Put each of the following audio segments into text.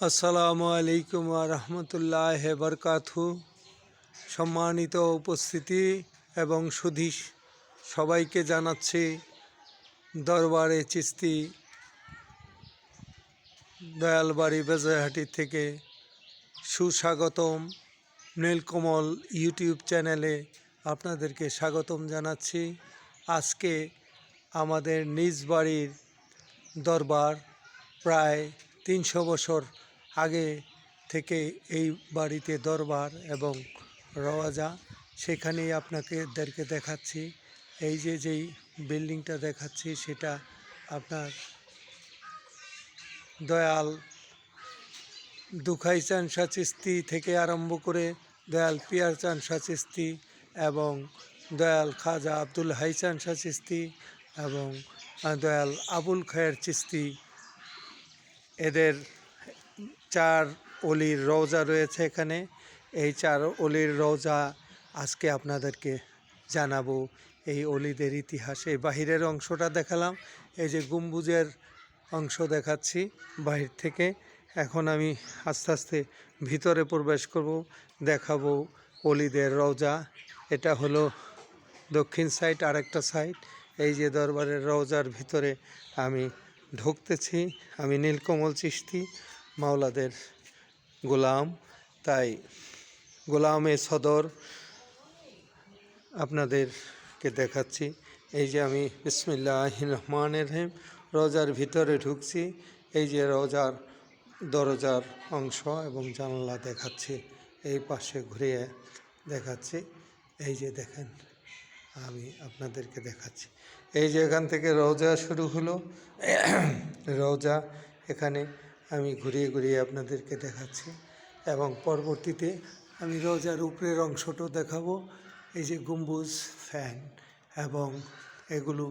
আসসালামু আলাইকুম রহমতুল্লাহ বরকাতু। সম্মানিত উপস্থিতি এবং সুধী সবাইকে জানাচ্ছি দরবারে চিস্তি দয়ালবাড়ি বেজাহাটি থেকে সুস্বাগতম নীলকমল ইউটিউব চ্যানেলে আপনাদেরকে স্বাগতম জানাচ্ছি। আজকে আমাদের নিজ বাড়ির দরবার প্রায় তিনশো বছর আগে থেকে এই বাড়িতে দরবার এবং রওয়াজা সেখানেই আপনাদেরকে দেখাচ্ছি। এই যে যেই বিল্ডিংটা দেখাচ্ছি, সেটা আপনার দয়াল দুখাই চান সাচিস্তি থেকে আরম্ভ করে দয়াল পিয়ার চান সাচিস্তি এবং দয়াল খাজা আব্দুল হাইচান সাচিস্তি এবং দয়াল আবুল খায়ের চিস্তি। এদের চার অলির রওজা রয়েছে এখানে। এই চার অলির রওজা আজকে আপনাদেরকে জানাব। এই অলিদের ইতিহাস এই বাহিরের অংশটা দেখালাম। এই যে গম্বুজের অংশ দেখাচ্ছি বাহির থেকে। এখন আমি আস্তে আস্তে ভিতরে প্রবেশ করব, দেখাবো অলিদের রওজা। এটা হলো দক্ষিণ সাইড, আরেকটা সাইড। এই যে দরবারের রওজার ভিতরে আমি ঢুকতেছি, আমি নীলকমল চিস্তি মাওলাদের গোলাম। তাই গোলামে সদর আপনাদেরকে দেখাচ্ছি। এই যে আমি বিসমিল্লাহ রহমানের রহিম, রোজার ভিতরে ঢুকছি। এই যে রোজার দরজার অংশ এবং জানলা দেখাচ্ছি। এই পাশে ঘুরিয়ে দেখাচ্ছি। এই যে দেখেন, আমি আপনাদেরকে দেখাচ্ছি। এই যে এখান থেকে রোজা শুরু হলো। রোজা এখানে আমি ঘুরিয়ে ঘুরিয়ে আপনাদেরকে দেখাচ্ছি এবং পরবর্তীতে আমি রোজার উপরের অংশটাও দেখাবো। এই যে গম্বুজ, ফ্যান এবং এগুলো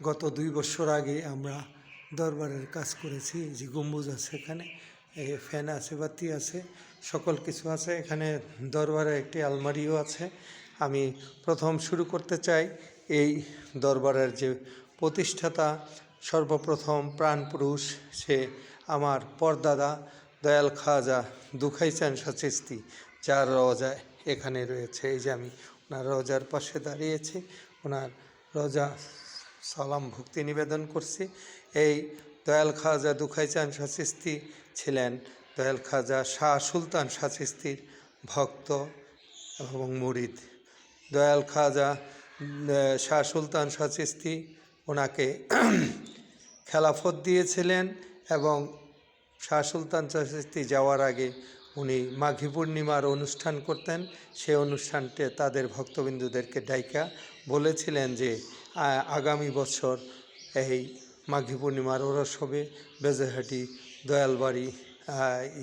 গত দুই বছর আগে আমরা দরবারের কাজ করেছি। যে গম্বুজ আছে এখানে, এই ফ্যান আছে, বাতি আছে, সকল কিছু আছে। এখানে দরবারে একটি আলমারিও আছে। আমি প্রথম শুরু করতে চাই এই দরবারের যে প্রতিষ্ঠাতা, সর্বপ্রথম প্রাণপুরুষ সে আমার পরদাদা দয়াল খাজা দুখাইচান সাচিস্তি, যার রওজা এখানে রয়েছে। এই যে আমি ওনার রোজার পাশে দাঁড়িয়েছি, ওনার রোজা সালাম ভক্তি নিবেদন করছি। এই দয়াল খাজা দুখাইচান সাচিস্তি ছিলেন। দয়াল খাজা শাহ সুলতান সাচিস্তির ভক্ত এবং মুরিদ। দয়াল খাজা শাহ সুলতান সাচিস্তি ওনাকে খেলাফত দিয়েছিলেন। এবং শাহ সুলতান চাষিস্তি যাওয়ার আগে উনি মাঘী পূর্ণিমার অনুষ্ঠান করতেন। সেই অনুষ্ঠানতে তাদের ভক্তবিন্দুদেরকে ডাইকা বলেছিলেন যে আগামী বছর এই মাঘী পূর্ণিমার ওরস হবে। বেজেহাটি, দয়ালবাড়ি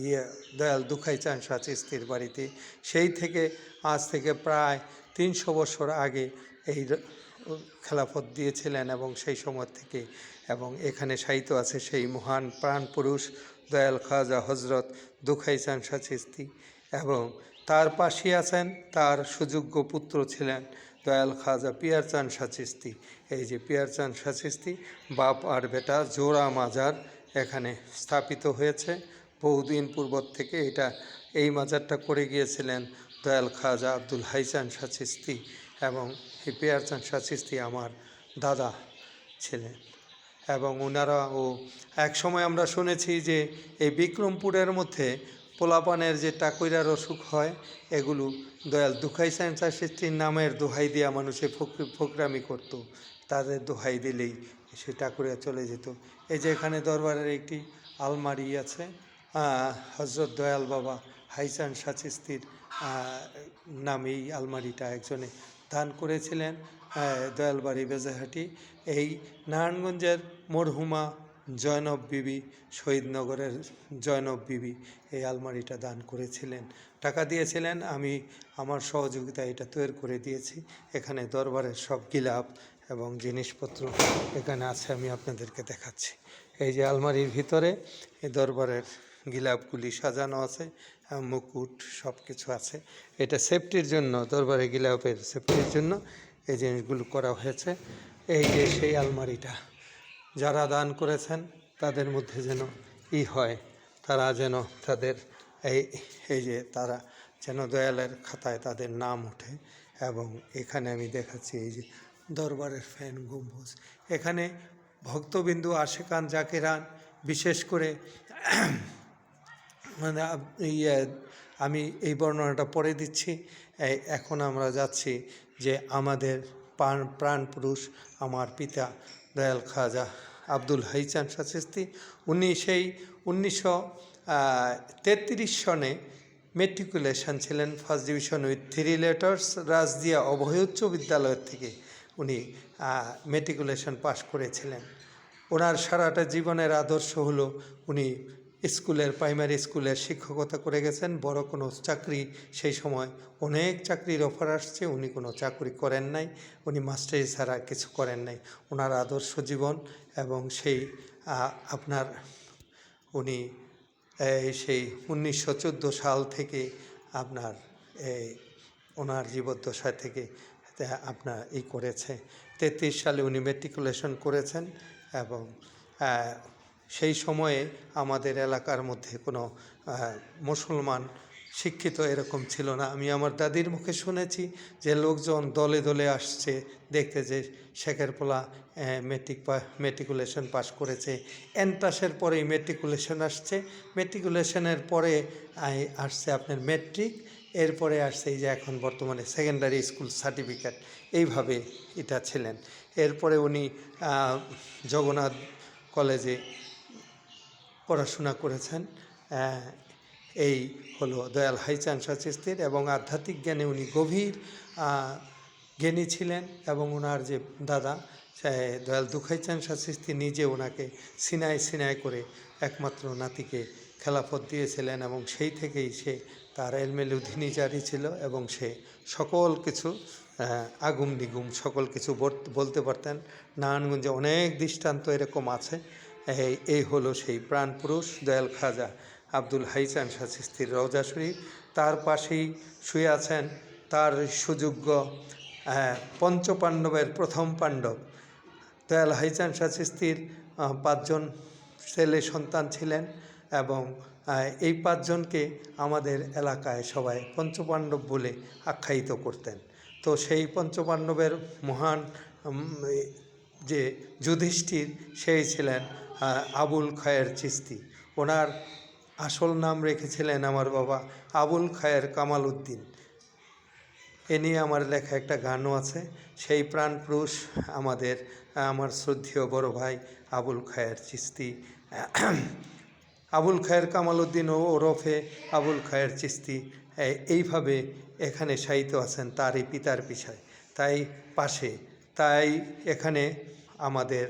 ইয়ে দয়াল দুখাই চান শাহ বাড়িতে। সেই থেকে আজ থেকে প্রায় তিনশো বছর আগে এই খেলাফত দিয়েছিলেন এবং সেই সময় থেকে এবং এখানে সাহিত্য আছে সেই মহান প্রাণ পুরুষ দয়াল খাজা হজরত দুখাইচান সাচিস্তি এবং তার পাশে আছেন তার সুযোগ্য পুত্র ছিলেন দয়াল খাজা পিয়ারচান সাচিস্তি। এই যে পিয়ারচান সাচিস্তি বাপ আর বেটা জোড়া মাজার এখানে স্থাপিত হয়েছে। বহুদিন পূর্ব থেকে এটা এই মাজারটা করে গিয়েছিলেন দয়াল খাজা আব্দুল হাইচান সাচিস্তি। এবং পিয়ারচান সাচিস্তি আমার দাদা ছিলেন। এবং ওনারাও এক সময় আমরা শুনেছি যে এই বিক্রমপুরের মধ্যে পোলাপানের যে টাকইরার অসুখ হয়, এগুলো দয়াল দুখাই সায়েন্সিস্টির নামের দোহাই দেওয়া মানুষে ফকরি, ফকরামি করতো। তাদের দোহাই দিলেই সে টাকুরিয়া চলে যেত। এই যে এখানে দরবারের একটি আলমারি আছে হজরত দয়াল বাবা হাইসান সাচিস্তির নামে এই আলমারিটা একজনে দান করেছিলেন দয়ালবাড়ি বেজাহাটি। এই নারায়ণগঞ্জের মরহুমা জয়নব বিবি, শহীদনগরের জয়নব বিবি এই আলমারিটা দান করেছিলেন। টাকা দিয়েছিলেন, আমি আমার সহযোগিতা এটা তৈরি করে দিয়েছি। এখানে দরবারের সব গিলাপ এবং জিনিসপত্র এখানে আছে, আমি আপনাদেরকে দেখাচ্ছি। এই যে আলমারির ভিতরে এই দরবারের গিলাপগুলি সাজানো আছে মুকুট সব কিছু আছে। এটা সেফটির জন্য, দরবারে গিলাপের সেফটির জন্য এই জিনিসগুলো করা হয়েছে। এই যে সেই আলমারিটা, যারা দান করেছেন, তাদের মধ্যে যেন ই হয়, তারা যেন তাদের এই এই যে তারা যেন দয়ালের খাতায় তাদের নাম ওঠে এবং এখানে আমি দেখাচ্ছি এই যে দরবারের ফ্যান গম্বুজ। এখানে ভক্তবিন্দু, আশেকান, জাকিরান, বিশেষ করে মানে ইয়ে আমি এই বর্ণনাটা পরে দিচ্ছি। এখন আমরা যাচ্ছি যে আমাদের প্রাণ প্রাণ পুরুষ আমার পিতা দয়াল খাজা আব্দুল হাইচান শাস্তি উনি সেই উনিশশো তেত্রিশ সনে মেট্রিকুলেশন ছিলেন first division with three letters Rajdia Abhay উচ্চ বিদ্যালয় থেকে উনি মেট্রিকুলেশন পাশ করেছিলেন। ওনার সারাটা জীবনের আদর্শ হলো উনি স্কুলের প্রাইমারি স্কুলের শিক্ষকতা করে গেছেন। বড় কোনো চাকরি সেই সময় অনেক চাকরির অফার আসছে। উনি কোনো চাকরি করেন নাই। উনি মাস্টারি ছাড়া কিছু করেন নাই। ওনার আদর্শ জীবন এবং সেই আপনার উনি সেই উনিশশো চোদ্দ সাল থেকে আপনার, এই ওনার জীবদ্দশা থেকে আপনার ই করেছে। তেত্রিশ সালে উনি মেট্রিকুলেশন করেছেন এবং সেই সময়ে আমাদের এলাকার মধ্যে কোনো মুসলমান শিক্ষিত এরকম ছিল না। আমি আমার দাদির মুখে শুনেছি যে লোকজন দলে দলে আসছে, দেখতে যে শেখের পোলা মেট্রিক মেট্রিকুলেশন পাস করেছে। এন্ট্রাসের পরেই মেট্রিকুলেশন আসছে। মেট্রিকুলেশনের পরে আসছে আপনার মেট্রিক এরপরে আসছে এই যে এখন বর্তমানে সেকেন্ডারি স্কুল সার্টিফিকেট এইভাবে এটা ছিলেন। এরপরে উনি জগন্নাথ কলেজে পড়াশোনা করেছেন এই হলো দয়াল হাইচান চিস্তির এবং আধ্যাত্মিক জ্ঞানে উনি গভীর জ্ঞানী ছিলেন এবং ওনার যে দাদা দয়াল দুখাইচান শাস্ত্রী নিজে ওনাকে সিনায় সিনায় করে একমাত্র নাতিকে খেলাফত দিয়েছিলেন এবং সেই থেকেই সে তার এলমেল উধিনী জারি ছিল এবং সে সকল কিছু আগুম নিগুম সকল কিছু বল- বলতে পারতেন। নারায়ণগঞ্জে অনেক দৃষ্টান্ত এরকম আছে। এই হলো সেই প্রাণপুরুষ দয়াল খাজা আব্দুল হাইচান শাস্তির রওজা শরীফ। তার পাশেই শুয়ে আছেন তার সুযোগ্য পঞ্চপাণ্ডবের প্রথম পাণ্ডব। দয়াল হাইচান শাস্তির পাঁচজন ছেলে সন্তান ছিলেন এবং এই পাঁচজনকে আমাদের এলাকায় সবাই পঞ্চপাণ্ডব বলে আখ্যায়িত করতেন। তো সেই পঞ্চপাণ্ডবের মহান যে যুধিষ্ঠির, সেই ছিলেন আবুল খায়ের চিস্তি ওনার আসল নাম রেখেছিলেন আমার বাবা আবুল খায়ের কামাল উদ্দিন। এ নিয়ে আমার লেখা একটা গানও আছে, সেই প্রাণপুরুষ আমাদের আমার শ্রদ্ধেয় বড় ভাই আবুল খায়ের চিস্তি আবুল খায়ের কামাল উদ্দিন ও ওরফে আবুল খায়ের চিস্তি এইভাবে এখানে সাহিত্য আছেন তারই পিতার পিছায়। তাই পাশে তাই এখানে আমাদের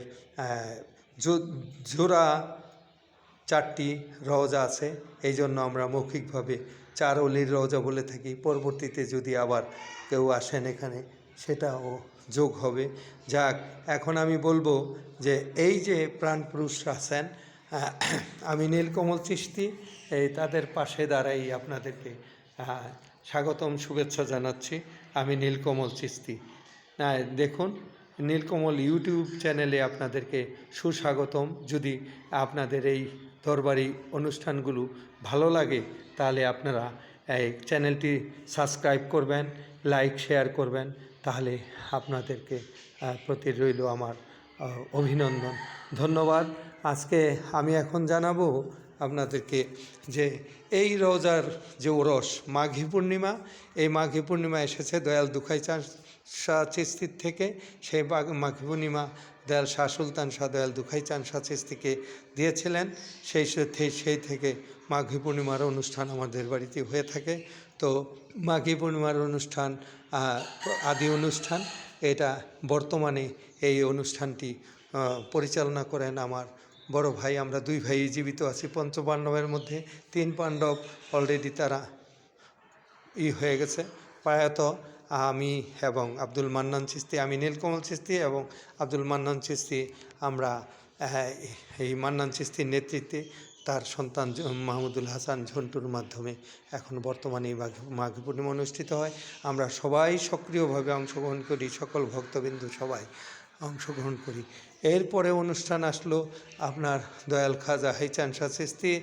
জোড়া চারটি রওজা আছে। এই জন্য আমরা মৌখিকভাবে চার অলির রওজা বলে থাকি। পরবর্তীতে যদি আবার কেউ আসেন এখানে, সেটাও যোগ হবে। যাক, এখন আমি বলব যে এই যে প্রাণপুরুষ আছেন আমি নীলকমল চিস্তি এই তাদের পাশে দাঁড়াই আপনাদেরকে স্বাগতম, শুভেচ্ছা জানাচ্ছি। আমি নীলকমল চিস্তি দেখুন, নীলকমল ইউটিউব চ্যানেলে আপনাদেরকে সুস্বাগতম। যদি আপনাদের এই দরবারি অনুষ্ঠানগুলো ভালো লাগে, তাহলে আপনারা এই চ্যানেলটি সাবস্ক্রাইব করবেন, লাইক, শেয়ার করবেন। তাহলে আপনাদেরকে প্রতি রইল আমার অভিনন্দন। ধন্যবাদ। আজকে আমি এখন জানাব আপনাদেরকে যে এই রোজার যে ওরস, মাঘী পূর্ণিমা, এই মাঘী পূর্ণিমা এসেছে, দয়াল দুখাই চাঁদ শাহ চিস্তির থেকে সেই মাঘী পূর্ণিমা দয়াল শাহ সুলতান, শাহ দয়াল দুখাই চাঁদ শাহ চিস্তিকে দিয়েছিলেন। সেই সেই থেকে মাঘী পূর্ণিমার অনুষ্ঠান আমাদের বাড়িতে হয়ে থাকে। তো মাঘী পূর্ণিমার অনুষ্ঠান আদি অনুষ্ঠান, এটা বর্তমানে এই অনুষ্ঠানটি পরিচালনা করেন আমার বড় ভাই। আমরা দুই ভাই জীবিত আছি, পঞ্চপাণ্ডবের মধ্যে তিন পাণ্ডব অলরেডি তারা ই হয়ে গেছে। প্রায়ত আমি এবং আব্দুল মান্নান চিস্তি আমি নীলকমল চিস্তি এবং আব্দুল মান্নান চিস্তি আমরা আহ, এই মান্নান চিস্তির নেতৃত্বে তার সন্তান মাহমুদুল হাসান ঝন্টুর মাধ্যমে এখন বর্তমানে এই মাঘ মাঘ পূর্ণিমা অনুষ্ঠিত হয়। আমরা সবাই সক্রিয়ভাবে অংশগ্রহণ করি সকল ভক্তবিন্দু সবাই অংশগ্রহণ করি। এরপরে অনুষ্ঠান আসলো আপনার দয়াল খাজা হাইচান শাহ চিস্তি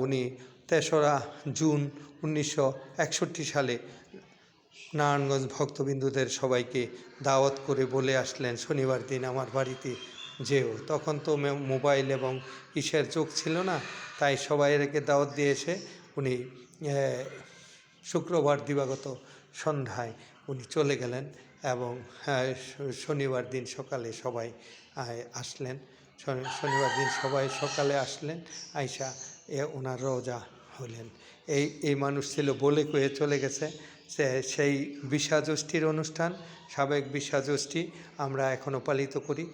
উনি তেসরা জুন উনিশশো একষট্টি সালে নারায়ণগঞ্জ ভক্তবিন্দুদের সবাইকে দাওয়াত করে বলে আসলেন শনিবার দিন আমার বাড়িতে যেও। তখন তো মোবাইল এবং ইসের চোখ ছিল না তাই সবাই রেখে দাওয়াত দিয়ে এসে উনি শুক্রবার দিবাগত সন্ধ্যায় উনি চলে গেলেন এবং আহ, শনিবার দিন সকালে সবাই আসলেন। শনিবার দিন সবাই সকালে আসলেন আইসা এ ওনার রোজা হলেন। এই এই মানুষ ছিল বলে কয়ে চলে গেছে। সেই বিশ্বাজ্যষ্ঠীর অনুষ্ঠান, সাবেক বিশ্বাজ্যষ্ঠী আমরা এখনও পালিত করি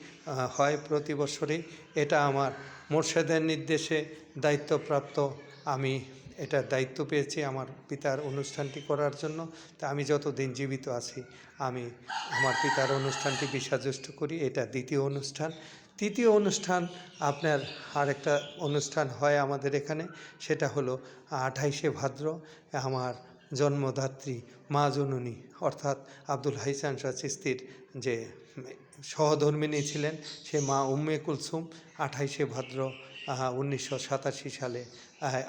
হয় প্রতি বছরই। এটা আমার মোর্শেদের নির্দেশে দায়িত্বপ্রাপ্ত। আমি এটার দায়িত্ব পেয়েছি আমার পিতার অনুষ্ঠানটি করার জন্য। তা আমি যতদিন জীবিত আছি, আমি আমার পিতার অনুষ্ঠানটি বিশ্বাজ্যেষ্ঠ করি। এটা দ্বিতীয় অনুষ্ঠান। তৃতীয় অনুষ্ঠান আপনার আরেকটা অনুষ্ঠান হয় আমাদের এখানে, সেটা হলো আঠাইশে ভাদ্র। আমার জন্মদাত্রী মা জননী, অর্থাৎ আব্দুল হাইসান শাহ চিস্তির যে সহধর্মিনী ছিলেন, সে মা উম্মে কুলসুম, আঠাইশে ভাদ্র উনিশশো সাতাশি সালে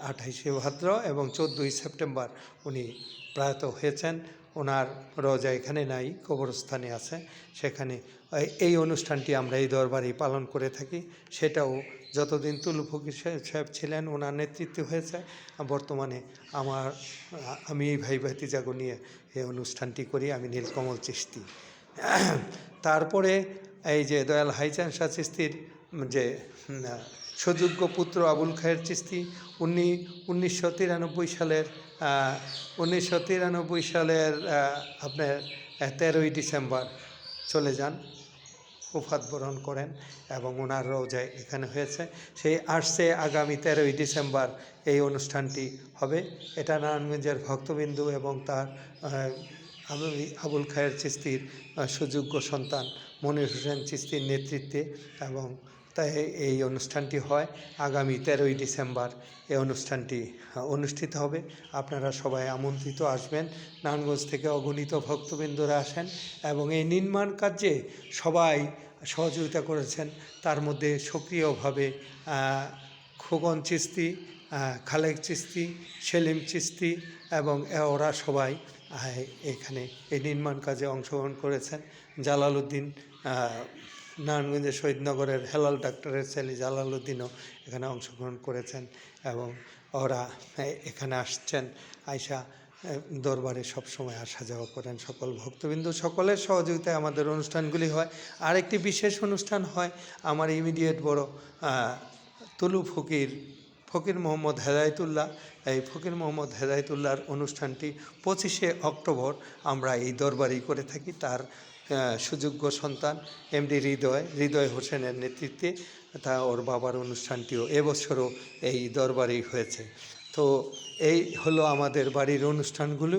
আঠাইশে ভাদ্র এবং চোদ্দোই সেপ্টেম্বর উনি প্রয়াত হয়েছেন। ওনার রজা এখানে নাই, কবরস্থানে আছে। সেখানে এই- অনুষ্ঠানটি আমরা এই দরবারেই পালন করে থাকি। সেটাও যতদিন তুলু ফকির সাহেব ছিলেন, ওনার নেতৃত্বে হয়েছে। বর্তমানে আমার, আমি এই ভাই ভাতিজাগো নিয়ে এই অনুষ্ঠানটি করি, আমি নীলকমল চিস্তি তারপরে এই যে দয়াল হাইচান শাহ চিস্তির যে সুযোগ্য পুত্র আবুল খায়ের চিস্তি উনি উনিশশো তিরানব্বই সালের উনিশশো তিরানব্বই সালের আপনার, তেরোই ডিসেম্বর চলে যান। উফাত বরণ করেন এবং ওনার রোজায় এখানে হয়েছে। সেই আসছে আগামী তেরোই ডিসেম্বর এই অনুষ্ঠানটি হবে। এটা নারায়ণগঞ্জের ভক্তবিন্দু এবং তার আবুল খায়ের চিস্তির সুযোগ্য সন্তান মনির হোসেন চিস্তির নেতৃত্বে এবং তাই এই অনুষ্ঠানটি হয়। আগামী তেরোই ডিসেম্বর এই অনুষ্ঠানটি অনুষ্ঠিত হবে। আপনারা সবাই আমন্ত্রিত আসবেন। নারায়ণগঞ্জ থেকে অগণিত ভক্তবৃন্দরা আসেন এবং এই নির্মাণ কার্যে সবাই সহযোগিতা করেছেন। তার মধ্যে সক্রিয়ভাবে খোকন চিস্তি খালেক চিস্তি, সেলিম চিস্তি এবং ওরা সবাই এখানে এই নির্মাণ কাজে অংশগ্রহণ করেছেন। জালালউদ্দিন নারায়ণগঞ্জের শহীদনগরের হেলাল ডাক্তারের ছেলে জালালউদ্দিনও এখানে অংশগ্রহণ করেছেন এবং ওরা এখানে আসছেন। আয়সা দরবারে সবসময় আসা যাওয়া করেন সকল ভক্তবিন্দু। সকলের সহযোগিতায় আমাদের অনুষ্ঠানগুলি হয়। আরেকটি বিশেষ অনুষ্ঠান হয় আমার ইমিডিয়েট বড় তুলু ফকির ফকির মোহাম্মদ হেদায়তুল্লাহ। এই ফকির মোহাম্মদ হেদায়তুল্লাহর অনুষ্ঠানটি পঁচিশে অক্টোবর আমরা এই দরবারেই করে থাকি। তার সুযোগ্য সন্তান এমডি হৃদয় হৃদয় হোসেনের নেতৃত্বে তা ওর বাবার অনুষ্ঠানটিও এবছরও এই দরবারেই হয়েছে। তো এই হলো আমাদের বাড়ির অনুষ্ঠানগুলো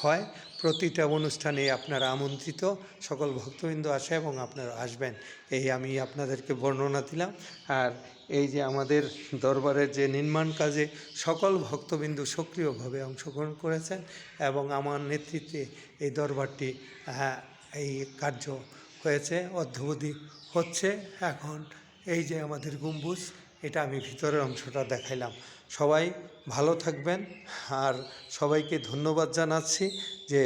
হয়। প্রতিটা অনুষ্ঠানে আপনারা আমন্ত্রিত, সকল ভক্তবৃন্দ আসে এবং আপনারা আসবেন। এই আমি আপনাদেরকে বর্ণনা দিলাম। আর এই যে আমাদের দরবারের যে নির্মাণ কাজে সকল ভক্তবিন্দু সক্রিয়ভাবে অংশগ্রহণ করেছেন এবং আমার নেতৃত্বে এই দরবারটি আহ, এই কার্য হয়েছে অদ্যবধি হচ্ছে। এখন এই যে আমাদের গম্বুজ এটা আমি ভিতরের অংশটা দেখাইলাম। সবাই ভালো থাকবেন। আর সবাইকে ধন্যবাদ জানাচ্ছি যে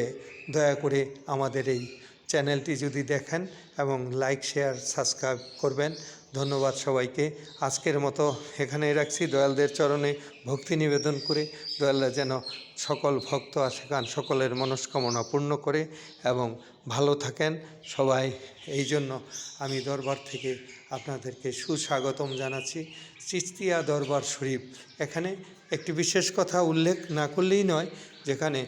দয়া করে আমাদের এই চ্যানেলটি যদি দেখেন এবং লাইক শেয়ার সাবস্ক্রাইব করবেন ধন্যবাদ সবাইকে। আজকের মতো এখানেই রাখছি। দয়ালদের চরণে ভক্তি নিবেদন করে দয়ালরা যেন সকল ভক্ত আশেখান সকলের মনস্কামনা পূর্ণ করে এবং ভালো থাকেন। সবাই এই জন্য আমি দরবার থেকে আপনাদেরকে সুস্বাগতম জানাচ্ছি। চিস্তিয়া দরবার শরীফ। এখানে একটি বিশেষ কথা উল্লেখ না করলেই নয়, যেখানে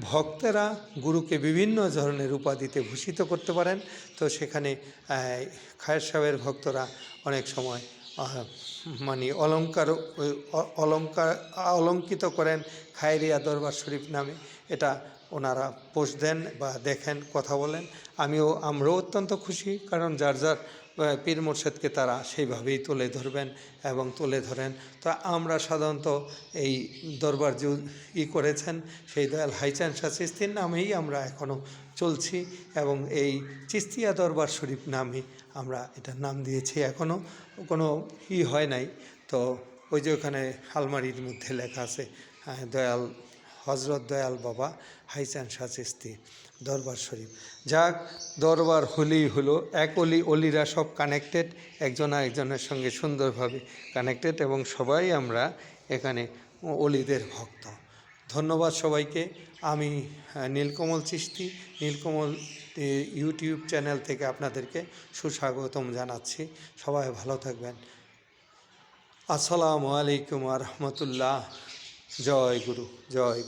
ভক্তেরা গুরুকে বিভিন্ন ধরনের উপাধিতে ভূষিত করতে পারেন। তো সেখানে খায়ের সাহেবের ভক্তরা অনেক সময় মানে অলঙ্কার অলঙ্কার অলঙ্কিত করেন খায়রিয়া দরবার শরীফ নামে। এটা ওনারা পোষ দেন বা দেখেন, কথা বলেন। আমিও আমরাও অত্যন্ত খুশি, কারণ যার যার পীর মোর্শেদকে তারা সেইভাবেই তুলে ধরবেন এবং তুলে ধরেন। তো আমরা সাধারণত এই দরবার যে ই করেছেন সেই দয়াল হাইচান শাহ চিস্তির নামেই আমরা এখনও চলছি এবং এই চিস্তিয়া দরবার শরীফ নামে আমরা এটার নাম দিয়েছি এখনও কোনো ই হয় নাই। তো ওই যে ওখানে আলমারির মধ্যে লেখা আছে হ্যাঁ, দয়াল হজরত দয়াল বাবা হাইচান সাচিস্তি দরবার শরীফ। যাক, দরবার হলেই হলো, এক অলি, অলিরা সব কানেক্টেড একজন আরেকজনের সঙ্গে সুন্দরভাবে কানেক্টেড এবং সবাই আমরা এখানে অলিদের ভক্ত। ধন্যবাদ সবাইকে। আমি নীলকমল চিস্তি, নীলকমল ইউটিউব চ্যানেল থেকে আপনাদেরকে সুস্বাগতম জানাচ্ছি। সবাই ভালো থাকবেন। আসসালামু আলাইকুম রহমতুল্লাহ। জয় গুরু, জয়